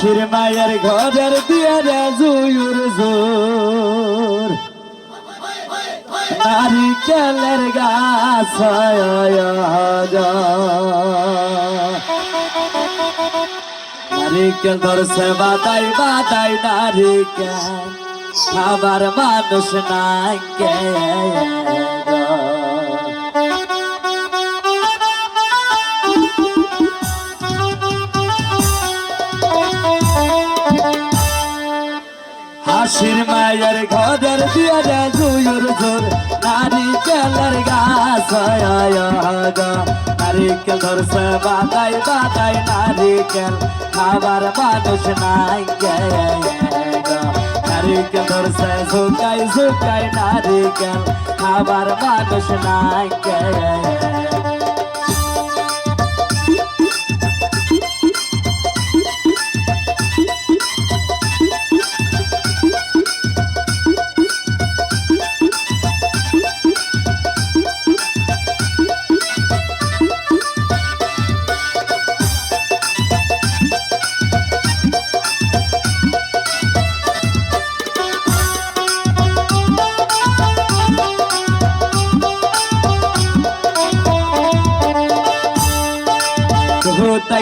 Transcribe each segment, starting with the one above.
হাসির মায়ের ঘরের দিয়ে রে জুয়ুর জোর। নারিকেলের গাছ নারিকেল ধরছে বাদাই বাদাই নারিকেল। খাবার মানুষ নাই কে। ঘরের দিয়ে রে জুয়ুর জোর নারিকেলের গাছ নারিকেল ধরছে বাদাই বাদাই নারিকেল খাবার মানুষ নাই নারিকেল ধরছে ঝুকাই ঝুকাই নারিকেল খাবার মানুষ নাই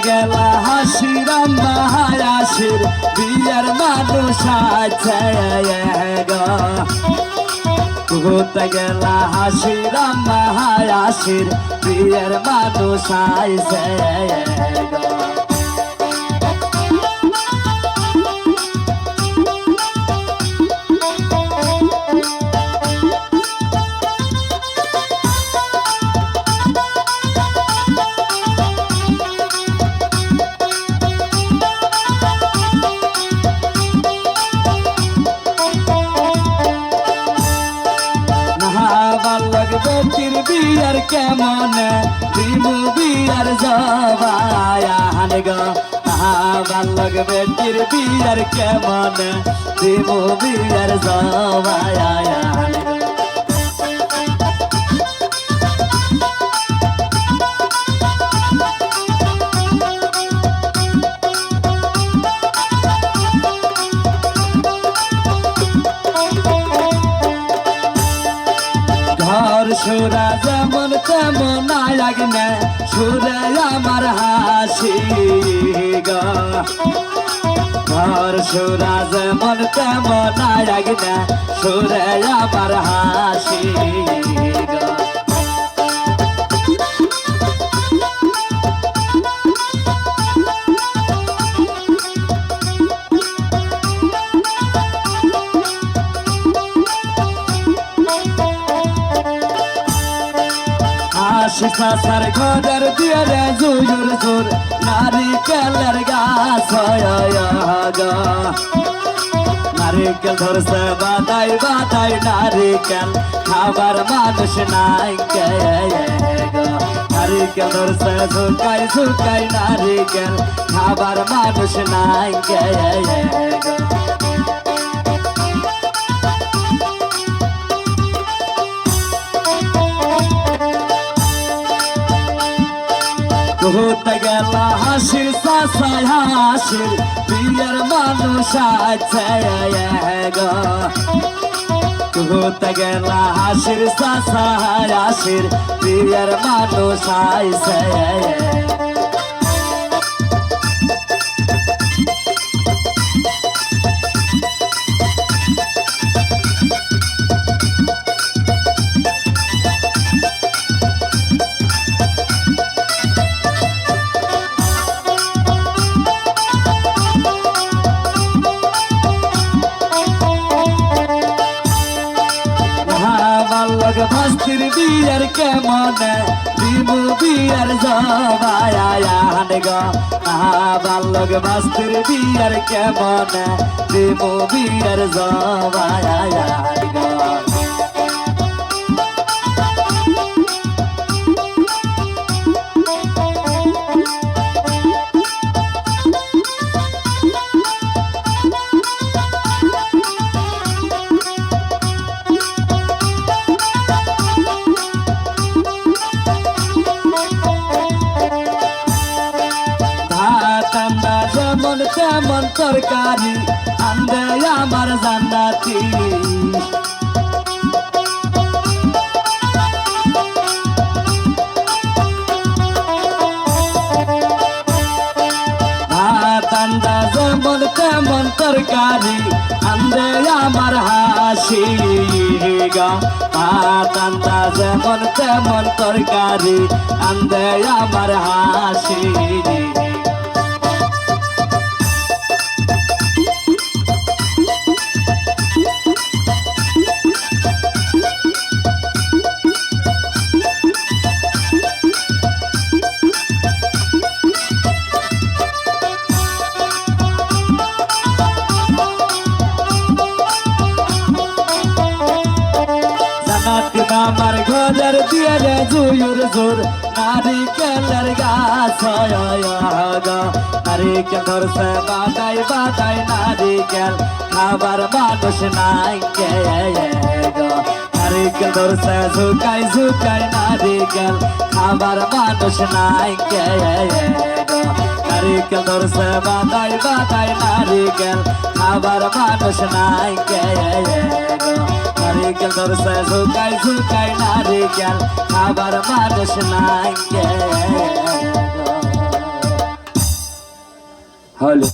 গেলা হাসিরাম হাসির বিয়ার মানুষ আছে ঘুরতে গেলা হাসির হাসির বিয়ের মানুষ আছে কেমন? দিমু বিয়ার জবায়ান গো। নাহাবার লাগবে তির বিয়ার কেমন? দিমু বিয়ার জবায়ান সুরা যেমন তেমন লাগনে সুরে আমার হাসি গা। ঘর সুরা যেমন তেমন লাগনে সুরে আমার হাসি হাসি সাসার ঘরের দিয়ে রে জুয়ুর জোর, নারিকেলের গাছ গা নারিকেল ধরছে বাদাই বাদাই নারিকেল, খাবার মানুষ নাই কে নারিকেল ধরছে ঝুকাই ঝুকাই নারিকেল, খাবার মানুষ নাই কে হতে গেল হাসির সাসাই হাসির, প্রিয়ের মানুষ আছে গো হতে গেল হাসির সাসাই হাসির, প্রিয়ের মানুষ আছে বিয়ার কেমনে দিমু বিয়ার জবায়ান গো? বাল্যক ভাস্তির বিয়ার কেমনে দিমু বিয়ার জবায়ান তেমন তরকারি, আন্দে আমার জান্নাতি। আন্দা যেমন তেমন তরকারি, আন্দে আমার হাসি গা। আন্দা যেমন তেমন তরকারি, আন্দে আমার হাসি জুয়ুর জোর। নারিকেলের গাছ নারিকেল ধরছে বাদাই বাদাই নারিকেল খাবার মানুষ নাই কে নারিকেল ধরছে ঝুকাই ঝুকাই নারিকেল খাবার মানুষ নাই কে নারিকেল ধরছে বাদাই বাদাই নারিকেল খাবার মানুষ নাই কে নারিকেল ধরছে ঝুকাই ঝুকাই নারিকেল আবার মানুষ নাই হলো